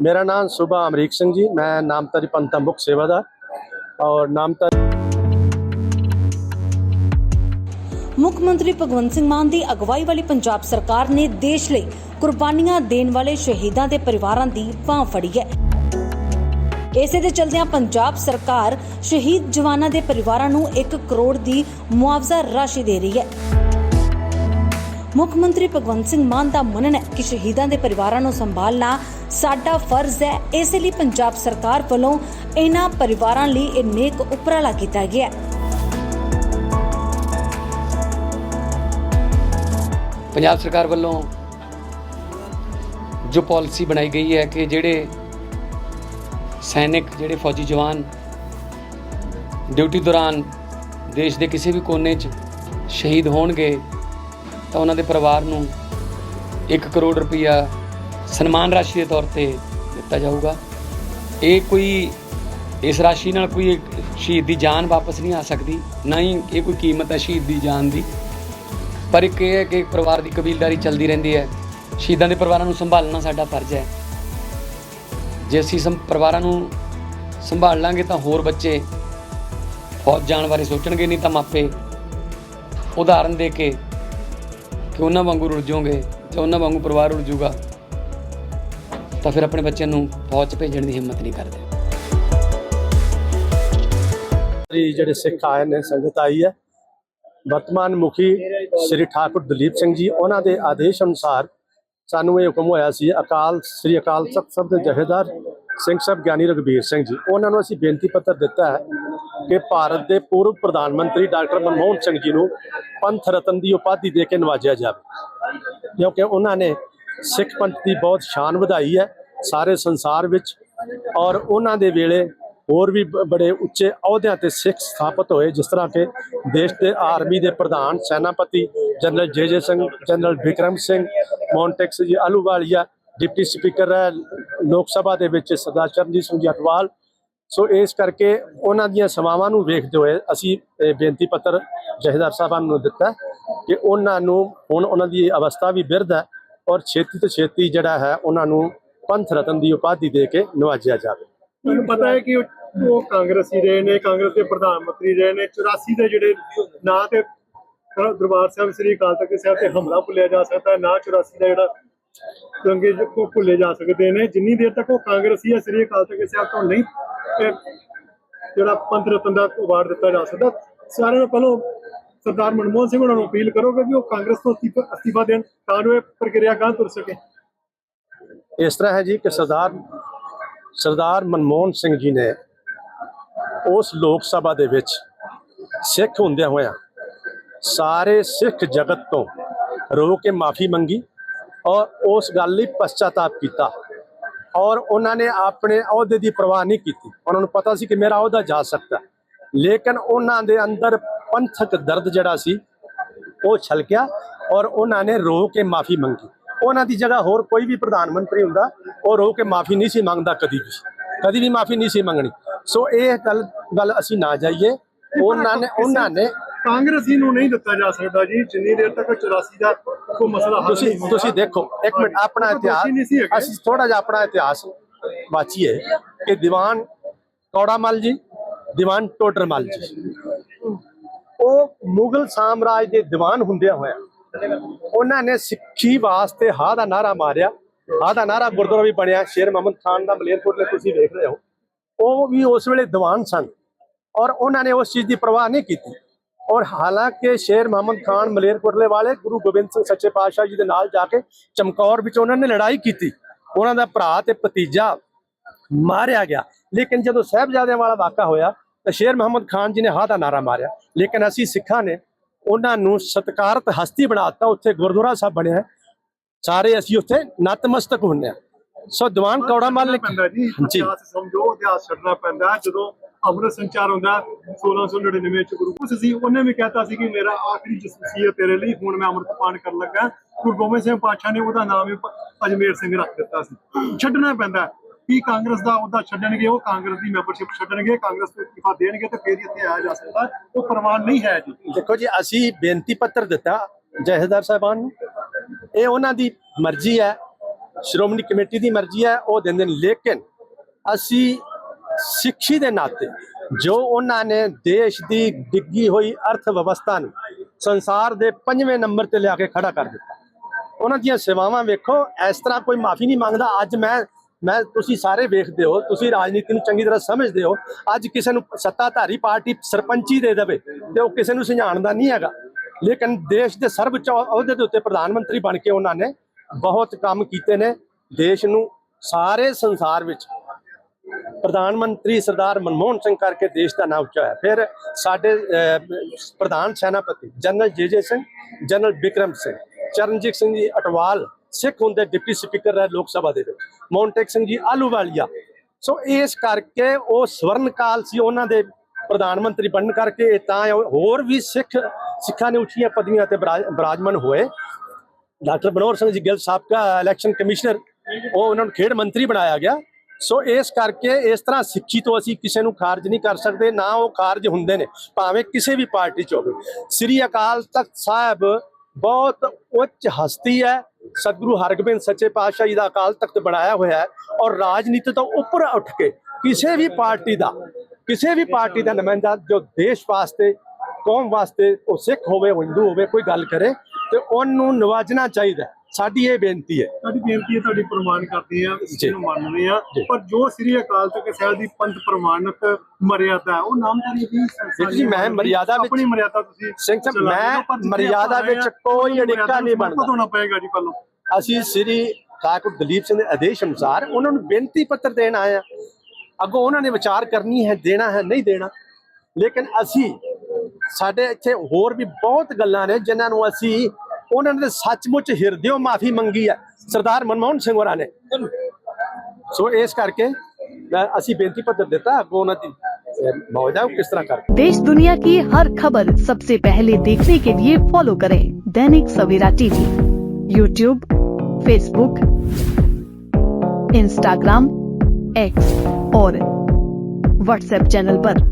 ਮੇਰਾ ਨਾਮ ਸੁਭਾ ਅਮਰੀਕ ਸਿੰਘ ਜੀ, ਮੈਂ ਨਾਮਤਰੀ ਪੰਥ ਮੁਖ ਸੇਵਾਦਾਰ ਔਰ ਨਾਮਤਰੀ ਮੁੱਖ ਮੰਤਰੀ ਭਗਵੰਤ ਸਿੰਘ ਮਾਨ ਦੀ ਅਗਵਾਈ ਵਾਲੀ ਪੰਜਾਬ ਸਰਕਾਰ ਨੇ ਦੇਸ਼ ਲਈ ਕੁਰਬਾਨੀਆਂ ਦੇਣ ਵਾਲੇ ਸ਼ਹੀਦਾਂ ਦੇ ਪਰਿਵਾਰਾਂ ਦੀ ਬਾਹ ਫੜੀ ਹੈ। ਇਸੇ ਦੇ ਚਲਦਿਆਂ ਪੰਜਾਬ ਸਰਕਾਰ ਸ਼ਹੀਦ ਜਵਾਨਾਂ ਦੇ ਪਰਿਵਾਰਾਂ ਨੂੰ 1 ਕਰੋੜ ਦੀ ਮੁਆਵਜ਼ਾ ਰਾਸ਼ੀ ਦੇ ਰਹੀ ਹੈ। ਮੁੱਖ ਮੰਤਰੀ ਭਗਵੰਤ ਸਿੰਘ ਮਾਨ ਦਾ ਮੰਨਣਾ ਹੈ ਕਿ ਸ਼ਹੀਦਾਂ ਦੇ ਪਰਿਵਾਰਾਂ ਨੂੰ ਸੰਭਾਲਣਾ ਸਾਡਾ ਫਰਜ਼ ਹੈ। ਇਸ ਲਈ ਪੰਜਾਬ ਸਰਕਾਰ ਵੱਲੋਂ ਇਹਨਾਂ ਪਰਿਵਾਰਾਂ ਲਈ ਇਹ ਨੇਕ ਉਪਰਾਲਾ ਕੀਤਾ ਗਿਆ ਹੈ। ਪੰਜਾਬ ਸਰਕਾਰ ਵੱਲੋਂ ਜੋ ਪਾਲਿਸੀ ਬਣਾਈ ਗਈ ਹੈ ਕਿ ਜਿਹੜੇ ਸੈਨਿਕ, ਜਿਹੜੇ ਫੌਜੀ ਜਵਾਨ ਡਿਊਟੀ ਦੌਰਾਨ ਦੇਸ਼ ਦੇ ਕਿਸੇ ਵੀ ਕੋਨੇ 'ਚ ਸ਼ਹੀਦ ਹੋਣਗੇ ਤਾਂ ਉਹਨਾਂ ਦੇ ਪਰਿਵਾਰ ਨੂੰ 1 ਕਰੋੜ ਰੁਪਇਆ ਸਨਮਾਨ ਰਾਸ਼ੀ ਦੇ ਤੌਰ ਤੇ ਦਿੱਤਾ ਜਾਊਗਾ। ਇਹ ਕੋਈ, ਇਸ ਰਾਸ਼ੀ ਨਾਲ ਕੋਈ ਸ਼ਹੀਦ ਦੀ ਜਾਨ ਵਾਪਸ ਨਹੀਂ ਆ ਸਕਦੀ, ਨਾ ਹੀ ਇਹ ਕੋਈ ਕੀਮਤ ਹੈ ਸ਼ਹੀਦ ਦੀ ਜਾਨ ਦੀ। ਪਰ ਇੱਕ ਇਹ ਹੈ ਕਿ ਪਰਿਵਾਰ ਦੀ ਕਬੀਲਦਾਰੀ ਚੱਲਦੀ ਰਹਿੰਦੀ ਹੈ। ਸ਼ਹੀਦਾਂ ਦੇ ਪਰਿਵਾਰਾਂ ਨੂੰ ਸੰਭਾਲਣਾ ਸਾਡਾ ਫਰਜ਼ ਹੈ। ਜੇ ਅਸੀਂ ਸੰ, ਪਰਿਵਾਰਾਂ ਨੂੰ ਸੰਭਾਲ ਲਾਂਗੇ ਤਾਂ ਹੋਰ ਬੱਚੇ ਫੌਜ ਜਾਣ ਬਾਰੇ ਸੋਚਣਗੇ, ਨਹੀਂ ਤਾਂ ਮਾਪੇ ਉਦਾਹਰਨ ਦੇ ਕੇ ਕਿ ਉਹਨਾਂ ਵਾਂਗੂ ਰੁੱਝ ਜਾਓਗੇ ਜਾਂ ਉਹਨਾਂ ਵਾਂਗੂ ਪਰਿਵਾਰ ਰੁੱਝ ਜਾਊਗਾ, ਤਾਂ ਫਿਰ ਆਪਣੇ ਬੱਚਿਆਂ ਨੂੰ ਫੌਜ 'ਚ ਭੇਜਣ ਦੀ ਹਿੰਮਤ ਨਹੀਂ ਕਰਦੇ। ਜਿਹੜੇ ਸਿੱਖ ਆਏ ਨੇ, ਸੰਗਤ ਆਈ ਹੈ। ਵਰਤਮਾਨ ਮੁਖੀ ਸ੍ਰੀ ਠਾਕੁਰ ਦਲੀਪ ਸਿੰਘ ਜੀ, ਉਹਨਾਂ ਦੇ ਆਦੇਸ਼ ਅਨੁਸਾਰ ਸਾਨੂੰ ਇਹ ਹੁਕਮ ਹੋਇਆ ਸੀ, ਅਕਾਲ, ਸ੍ਰੀ ਅਕਾਲ ਤਖਤ ਸਾਹਿਬ ਦੇ ਜਥੇਦਾਰ ਸਿੰਘ ਸਾਹਿਬ ਗਿਆਨੀ ਰਘਬੀਰ ਸਿੰਘ ਜੀ, ਉਹਨਾਂ ਨੂੰ ਅਸੀਂ ਬੇਨਤੀ ਪੱਤਰ ਦਿੱਤਾ ਹੈ ਕਿ ਭਾਰਤ ਦੇ ਪੂਰਵ ਪ੍ਰਧਾਨ ਮੰਤਰੀ ਡਾਕਟਰ ਮਨਮੋਹਨ ਸਿੰਘ ਜੀ ਨੂੰ ਪੰਥ ਰਤਨ ਦੀ ਉਪਾਧੀ ਦੇ ਕੇ ਨਵਾਜਿਆ ਜਾਵੇ। ਕਿਉਂਕਿ ਉਹਨਾਂ ਨੇ ਸਿੱਖ ਪੰਥ ਦੀ ਬਹੁਤ ਸ਼ਾਨ ਵਧਾਈ ਹੈ ਸਾਰੇ ਸੰਸਾਰ ਵਿੱਚ ਔਰ ਉਹਨਾਂ ਦੇ ਵੇਲੇ ਹੋਰ ਵੀ ਬ- ਬੜੇ ਉੱਚੇ ਅਹੁਦਿਆਂ ਤੇ ਸਿੱਖ ਸਥਾਪਿਤ ਹੋਏ, ਜਿਸ ਤਰ੍ਹਾਂ ਕਿ ਦੇਸ਼ ਦੇ ਆਰਮੀ ਦੇ ਪ੍ਰਧਾਨ, ਸੈਨਾਪਤੀ general J J Singh, general Vikram Singh, Montek ji Ahluwalia deputy speaker ਹੈ, ਲੋਕ ਸਭਾ ਦੇ ਵਿੱਚ ਸਰਦਾਰ ਚਰਨਜੀਤ ਸਿੰਘ ਜੀ ਅਟਵਾਲ ਸੋ ਇਸ ਕਰਕੇ ਉਹਨਾਂ ਦੀਆਂ ਸੇਵਾਵਾਂ ਨੂੰ ਵੇਖਦੇ ਹੋਏ ਅਸੀਂ ਬੇਨਤੀ ਪੱਤਰ ਜਹੇਦਾਰ ਸਾਹਿਬਾਨ ਨੂੰ ਦਿੱਤਾ ਕਿ ਉਹਨਾਂ ਨੂੰ ਹੁਣ ਉਹਨਾਂ ਦੀ ਅਵਸਥਾ ਵੀ ਬਿਰਧ ਹੈ ਔਰ ਛੇਤੀ ਤੋਂ ਛੇਤੀ ਜਿਹੜਾ ਹੈ ਉਹਨਾਂ ਨੂੰ ਪੰਥ ਰਤਨ ਦੀ ਉਪਾਧੀ ਦੇ ਕੇ ਨਵਾਜਿਆ ਜਾਵੇ। ਮੈਨੂੰ ਪਤਾ ਹੈ ਕਿ ਉਹ ਕਾਂਗਰਸੀ ਰਹੇ ਨੇ, ਕਾਂਗਰਸ ਦੇ ਪ੍ਰਧਾਨ ਮੰਤਰੀ ਰਹੇ ਨੇ 84 ਦੇ ਜਿਹੜੇ ਨਾਂ ਤੇ ਦਰਬਾਰ ਸਾਹਿਬ, ਸ੍ਰੀ ਅਕਾਲ ਤਖਤ ਸਾਹਿਬ ਤੇ ਹਮਲਾ ਭੁੱਲਿਆ ਜਾ ਸਕਦਾ ਹੈ, ਨਾ 84 ਦਾ ਜਿਹੜਾ ਦੰਗੇ ਕੋ ਭੁੱਲੇ ਜਾ ਸਕਦੇ ਨੇ। ਜਿੰਨੀ ਦੇਰ ਤੱਕ ਉਹ ਕਾਂਗਰਸੀ ਹੈ, ਸ੍ਰੀ ਅਕਾਲ ਤਖਤ ਸਾਹਿਬ ਤੋਂ ਨਹੀਂ ਜਿਹੜਾ ਪੰਥ ਰਤਨ ਦਾ ਅਵਾਰਡ ਦਿੱਤਾ ਜਾ ਸਕਦਾ। ਸਾਰਿਆਂ ਨੂੰ ਪਹਿਲਾਂ ਸਰਦਾਰ ਮਨਮੋਹਨ ਸਿੰਘ ਉਹਨਾਂ ਨੂੰ ਅਪੀਲ ਕਰੋਗੇ ਕਿ ਉਹ ਕਾਂਗਰਸ ਤੋਂ ਅਸਤੀਫਾ ਦੇਣ ਤਾਂ ਜੋ ਇਹ ਪ੍ਰਕਿਰਿਆ ਗਾਂ ਤੁਰ ਸਕੇ। ਇਸ ਤਰ੍ਹਾਂ ਹੈ ਜੀ ਕਿ ਸਰਦਾਰ ਸਰਦਾਰ ਮਨਮੋਹਨ ਸਿੰਘ ਜੀ ਨੇ ਉਸ ਲੋਕ ਸਭਾ ਦੇ ਵਿੱਚ ਸਿੱਖ ਹੁੰਦਿਆਂ ਹੋਇਆਂ ਸਾਰੇ ਸਿੱਖ ਜਗਤ ਤੋਂ ਰੋ ਕੇ ਮਾਫੀ ਮੰਗੀ ਔਰ ਉਸ ਗੱਲ ਲਈ ਪਛਤਾਤਾਪ ਕੀਤਾ। ਔਰ ਉਹਨਾਂ ਨੇ ਆਪਣੇ ਅਹੁਦੇ ਦੀ ਪਰਵਾਹ ਨਹੀਂ ਕੀਤੀ। ਉਹਨਾਂ ਨੂੰ ਪਤਾ ਸੀ ਕਿ ਮੇਰਾ ਅਹੁਦਾ ਜਾ ਸਕਦਾ। ਲੇਕਿਨ ਉਹਨਾਂ ਦੇ ਅੰਦਰ ਪੰਥਕ ਦਰਦ ਜਿਹੜਾ ਸੀ ਉਹ ਛਲਕਿਆ ਔਰ ਉਹਨਾਂ ਨੇ ਰੋ ਕੇ ਮਾਫੀ ਮੰਗੀ। ਉਹਨਾਂ ਦੀ ਜਗ੍ਹਾ ਹੋਰ ਕੋਈ ਵੀ ਪ੍ਰਧਾਨ ਮੰਤਰੀ ਹੁੰਦਾ ਉਹ ਰੋ ਕੇ ਮਾਫੀ ਨਹੀਂ ਸੀ ਮੰਗਦਾ ਕਦੀ ਵੀ। ਕਦੀ ਵੀ ਮਾਫੀ ਨਹੀਂ ਸੀ ਮੰਗਣੀ। ਸੋ ਇਹ ਗੱਲ ਗੱਲ ਅਸੀਂ ਨਾ ਜਾਈਏ। ਉਹਨਾਂ ਨੇ ਉਹਨਾਂ ਨੇ ਕਾਂਗਰਸੀ ਨੂੰ ਨਹੀਂ ਦਿੱਤਾ ਜਾ ਸਕਦਾ ਜੀ ਜਿੰਨੀ ਦੇਰ ਤੱਕ 84 ਦਾ ਕੋਈ ਮਸਲਾ ਹੱਲ ਤੁਸੀਂ। ਤੁਸੀਂ ਦੇਖੋ ਇੱਕ ਮਿੰਟ ਆਪਣਾ ਇਤਿਹਾਸ। ਅਸੀਂ ਥੋੜਾ ਜਿਹਾ ਆਪਣਾ ਇਤਿਹਾਸ ਵਾਚੀਏ ਕਿ ਦੀਵਾਨ ਕੌੜਾਮਲ ਜੀ ਦੀਵਾਨ ਟੋਡਰਮਲ ਜੀ ਉਹ ਮੁਗਲ ਸਾਮਰਾਜ ਦੇ ਦੀਵਾਨ ਹੁੰਦਿਆਂ ਹੋਇਆ ਉਹਨਾਂ ਨੇ ਸਿੱਖੀ ਵਾਸਤੇ ਹਾਂ ਦਾ ਨਾਰਾ ਮਾਰਿਆ ਹਾਂ ਦਾ ਨਾਰਾ ਗੁਰਦੁਆਰਾ ਵੀ ਬਣਿਆ ਸ਼ੇਰ ਮੁਹੰਮਦ ਖਾਨ ਦਾ ਮਲੇਰਕੋਟਲੇ ਤੁਸੀਂ ਵੇਖ ਰਹੇ ਹੋ ਉਹ ਵੀ ਉਸ ਵੇਲੇ ਦੀਵਾਨ ਸਨ ਔਰ ਉਹਨਾਂ ਨੇ ਉਸ ਚੀਜ਼ ਦੀ ਪਰਵਾਹ ਨਹੀਂ ਕੀਤੀ ਔਰ ਹਾਲਾਂਕਿ ਸ਼ੇਰ ਮੁਹੰਮਦ ਖਾਨ ਮਲੇਰਕੋਟਲੇ ਵਾਲੇ ਗੁਰੂ ਗੋਬਿੰਦ ਸਿੰਘ ਸੱਚੇ ਪਾਤਸ਼ਾਹ ਜੀ ਦੇ ਨਾਲ ਜਾ ਕੇ ਚਮਕੌਰ ਵਿੱਚ ਉਹਨਾਂ ਨੇ ਲੜਾਈ ਕੀਤੀ। ਉਹਨਾਂ ਦਾ ਭਰਾ ਤੇ ਭਤੀਜਾ ਮਾਰਿਆ ਗਿਆ। ਲੇਕਿਨ ਜਦੋਂ ਸਾਹਿਬਜ਼ਾਦਿਆਂ ਵਾਲਾ ਵਾਕਾ ਹੋਇਆ ਤਾਂ ਸ਼ੇਰ ਮੁਹੰਮਦ ਖਾਨ ਜੀ ਨੇ ਹਾਂ ਦਾ ਨਾਰਾ ਮਾਰਿਆ। ਲੇਕਿਨ ਅਸੀਂ ਸਿੱਖਾਂ ਨੇ ਉਹਨਾਂ ਨੂੰ ਸਤਕਾਰਤ ਹਸਤੀ ਬਣਾਤਾ ਉੱਥੇ ਗੁਰਦੁਆਰਾ ਸਾਹਿਬ ਬਣਿਆ। ਸਾਰੇ ਅਸੀਂ ਉੱਥੇ ਨਤਮਸਤਕ ਹੁੰਨੇ ਆ ਸੋ ਦੀਵਾਨ ਕੌੜਾ ਮੱਲ ਜੀ। ਸਮਝੋ ਇਤਿਹਾਸ ਛੱਡਣਾ ਪੈਂਦਾ। ਜਦੋਂ ਅੰਮ੍ਰਿਤ ਸੰਚਾਰ ਹੁੰਦਾ 1699 ਚ ਗੁਰੂ ਗੋਬਿੰਦ ਸੀ ਉਹਨੇ ਵੀ ਕਹਿਤਾ ਸੀ ਕਿ ਮੇਰਾ ਆਖਰੀ ਜਸੂਸੀ ਹੈ ਤੇਰੇ ਲਈ, ਹੁਣ ਮੈਂ ਅੰਮ੍ਰਿਤ ਪਾਨ ਕਰਨ ਲੱਗਾ। ਗੁਰੂ ਗੋਬਿੰਦ ਸਿੰਘ ਪਾਤਸ਼ਾਹ ਨੇ ਉਹਦਾ ਨਾਮ ਹੀ ਅਜਮੇਰ ਸਿੰਘ ਰੱਖ ਦਿੱਤਾ ਸੀ। ਛੱਡਣਾ ਪੈਂਦਾ ਕੀ ਕਾਂਗਰਸ ਦਾ ਉਹਦਾ ਛੱਡਣਗੇ, ਉਹ ਕਾਂਗਰਸ ਦੀ ਮੈਂਬਰਸ਼ਿਪ ਛੱਡਣਗੇ, ਕਾਂਗਰਸ ਨੂੰ ਇਸਤੀਫਾ ਦੇਣਗੇ ਤੇ ਫਿਰ ਇੱਥੇ ਆਇਆ ਜਾ ਸਕਦਾ। ਉਹ ਪ੍ਰਵਾਨ ਨਹੀਂ ਹੈ ਜੀ। ਦੇਖੋ ਜੀ, ਅਸੀਂ ਬੇਨਤੀ ਪੱਤਰ ਦਿੱਤਾ ਜਹੇਦਾਰ ਸਾਹਿਬਾਨ ਨੂੰ। ਇਹ ਉਹਨਾਂ ਦੀ ਮਰਜ਼ੀ ਹੈ, ਸ਼੍ਰੋਮਣੀ ਕਮੇਟੀ ਦੀ ਮਰਜ਼ੀ ਹੈ, ਉਹ ਦਿੰਦੇ ਨੇ। ਲੇਕਿਨ ਅਸੀਂ ਸਿੱਖੀ ਦੇ ਨਾਤੇ ਜੋ ਉਹਨਾਂ ਨੇ ਦੇਸ਼ ਦੀ ਡਿੱਗੀ ਹੋਈ ਅਰਥ ਵਿਵਸਥਾ ਨੂੰ ਸੰਸਾਰ ਦੇ ਪੰਜਵੇਂ ਨੰਬਰ ਤੇ ਲਿਆ ਕੇ ਖੜਾ ਕਰ ਦਿੱਤਾ। ਉਹਨਾਂ ਦੀਆਂ ਸੇਵਾਵਾਂ ਵੇਖੋ, ਇਸ ਤਰ੍ਹਾਂ ਕੋਈ ਮਾਫੀ ਨਹੀਂ ਮੰਗਦਾ। ਅੱਜ ਮੈਂ ਮੈਂ, ਤੁਸੀਂ ਸਾਰੇ ਵੇਖਦੇ ਹੋ, ਤੁਸੀਂ ਰਾਜਨੀਤੀ ਨੂੰ ਚੰਗੀ ਤਰ੍ਹਾਂ ਸਮਝਦੇ ਹੋ। ਅੱਜ ਕਿਸੇ ਨੂੰ ਸੱਤਾਧਾਰੀ ਪਾਰਟੀ ਸਰਪੰਚੀ ਦੇ ਦੇਵੇ ਤੇ ਉਹ ਕਿਸੇ ਨੂੰ ਸੁਝਾਉਣ ਦਾ ਨਹੀਂ ਹੈਗਾ। ਲੇਕਿਨ ਦੇਸ਼ ਦੇ ਸਰਵਉੱਚ ਅਹੁਦੇ ਦੇ ਉੱਤੇ ਪ੍ਰਧਾਨ ਮੰਤਰੀ ਬਣ ਕੇ ਉਹਨਾਂ ਨੇ ਬਹੁਤ ਕੰਮ ਕੀਤੇ ਨੇ। ਦੇਸ਼ ਨੂੰ ਸਾਰੇ ਸੰਸਾਰ ਵਿੱਚ ਪ੍ਰਧਾਨ ਮੰਤਰੀ ਸਰਦਾਰ ਮਨਮੋਹਨ ਸਿੰਘ ਕਰਕੇ ਦੇਸ਼ ਦਾ ਨਾਮ ਉੱਚਾ ਹੈ ਫਿਰ ਸਾਡੇ ਪ੍ਰਧਾਨ ਸੈਨਾਪਤੀ general J Singh, general Vikram Singh, Charanjit Singh ji Atwal, Sikh ਹੁੰਦੇ ਡਿਪਟੀ ਸਪੀਕਰ ਰਹੇ ਲੋਕ ਸਭਾ ਦੇ ਵਿੱਚ ਮੌਂਟੇਕ ਸਿੰਘ ਜੀ ਆਲੂਵਾਲੀਆ ਸੋ ਇਸ ਕਰਕੇ ਉਹ ਸਵਰਨ ਕਾਲ ਸੀ ਉਹਨਾਂ ਦੇ ਪ੍ਰਧਾਨ ਮੰਤਰੀ ਬਣਨ ਕਰਕੇ ਤਾਂ ਹੋਰ ਵੀ ਸਿੱਖ ਸਿੱਖਾਂ ਨੇ ਉੱਚੀਆਂ ਪਦਵੀਆਂ ਤੇ ਬਰਾਜ- ਬਿਰਾਜਮਾਨ ਹੋਏ। ਡਾਕਟਰ ਬਨੋਰ ਸਿੰਘ ਜੀ ਗਿੱਲ ਸਾਬਕਾ ਇਲੈਕਸ਼ਨ ਕਮਿਸ਼ਨਰ ਉਹ ਉਹਨਾਂ ਨੂੰ ਖੇਡ ਮੰਤਰੀ ਬਣਾਇਆ ਗਿਆ। ਸੋ ਇਸ ਕਰਕੇ ਇਸ ਤਰ੍ਹਾਂ ਸਿੱਖੀ ਤੋਂ ਅਸੀਂ ਕਿਸੇ ਨੂੰ ਖਾਰਜ ਨਹੀਂ ਕਰ ਸਕਦੇ, ਨਾ ਉਹ ਖਾਰਜ ਹੁੰਦੇ ਨੇ, ਭਾਵੇਂ ਕਿਸੇ ਵੀ ਪਾਰਟੀ ਚ ਹੋਵੇ। ਸ੍ਰੀ ਅਕਾਲ ਤਖਤ ਸਾਹਿਬ ਬਹੁਤ ਉੱਚ ਹਸਤੀ ਹੈ। ਸਤਿਗੁਰੂ ਹਰਗੋਬਿੰਦ ਸੱਚੇ ਪਾਤਸ਼ਾਹ ਜੀ ਦਾ ਅਕਾਲ ਤਖਤ ਬਣਾਇਆ ਹੋਇਆ ਹੈ ਔਰ ਰਾਜਨੀਤੀ ਤੋਂ ਉੱਪਰ ਉੱਠ ਕੇ ਕਿਸੇ ਵੀ ਪਾਰਟੀ ਦਾ, ਕਿਸੇ ਵੀ ਪਾਰਟੀ ਦਾ ਨੁਮਾਇੰਦਾ ਜੋ ਦੇਸ਼ ਵਾਸਤੇ, ਕੌਮ ਵਾਸਤੇ ਉਹ ਸਿੱਖ ਹੋਵੇ, ਉਹ ਹਿੰਦੂ ਹੋਵੇ, ਕੋਈ ਗੱਲ ਕਰੇ ਤੇ ਉਹਨੂੰ ਨਵਾਜਣਾ ਚਾਹੀਦਾ ਸਾਡੀ ਇਹ ਬੇਨਤੀ ਹੈ ਸਾਡੀ ਬੇਨਤੀ ਹੈ ਤੁਹਾਡੀ ਪ੍ਰਮਾਣ ਕਰਦੇ ਆ ਇਸ। ਨੂੰ ਮੰਨਦੇ ਆ। ਪਰ ਜੋ ਸ੍ਰੀ ਅਕਾਲ ਤਖਤ ਸਾਹਿਬ ਦੀ ਪੰਥ ਪ੍ਰਮਾਣਕ ਮਰਿਆਦਾ ਉਹ ਨਾਮਧਾਰੀ ਦੀ ਦੇਖੋ ਜੀ, ਮੈਂ ਮਰਿਆਦਾ ਵਿੱਚ- ਆਪਣੀ ਮਰਿਆਦਾ ਤੁਸੀਂ ਸਿੰਘ ਸਾਹਿਬ, ਮੈਂ ਮਰਿਆਦਾ ਵਿੱਚ ਕੋਈ ਅੜਿੱਕਾ ਨਹੀਂ ਬਣਦਾ। ਹੋਣਾ ਪਏਗਾ ਜੀ ਪਹਿਲੋਂ ਅਸੀਂ ਸ੍ਰੀ ਠਾਕੁਰ ਦਲੀਪ ਸਿੰਘ ਦੇ ਆਦੇਸ਼ ਅਨੁਸਾਰ ਉਹਨਾਂ ਨੂੰ ਬੇਨਤੀ ਪੱਤਰ ਦੇਣ ਆਏ ਆ ਅੱਗੋਂ ਉਹਨਾਂ ਨੇ ਵਿਚਾਰ ਕਰਨੀ ਹੈ ਦੇਣਾ ਹੈ ਨਹੀਂ ਦੇਣਾ ਲੇਕਿਨ ਅਸੀਂ ਸਾਡੇ ਇੱਥੇ ਹੋਰ ਵੀ ਬਹੁਤ ਗੱਲਾਂ ਨੇ ਜਿਨ੍ਹਾਂ ਨੂੰ ਅਸੀਂ ਉਹਨਾਂ ਨੇ ਸੱਚਮੁੱਚ ਹਿਰਦਿਓ ਮਾਫੀ ਮੰਗੀ ਹੈ ਸਰਦਾਰ ਮਨਮੋਹਨ ਸਿੰਘ ਹੋਰਾਂ ਨੇ ਸੋ ਇਸ ਕਰਕੇ ਮੈਂ- ਅਸੀਂ ਬੇਨਤੀ ਪੱਤਰ ਦਿੱਤਾ ਅੱਗੋਂ ਉਹਨਾਂ ਦੀ ਅਹ, ਮੌਜ ਹੈ ਉਹ ਕਿਸ ਤਰ੍ਹਾਂ ਕਰ देश दुनिया की हर खबर सबसे पहले देखने के लिए फॉलो करें Dainik Savera TV YouTube Facebook Instagram X और व्हाट्सएप चैनल पर।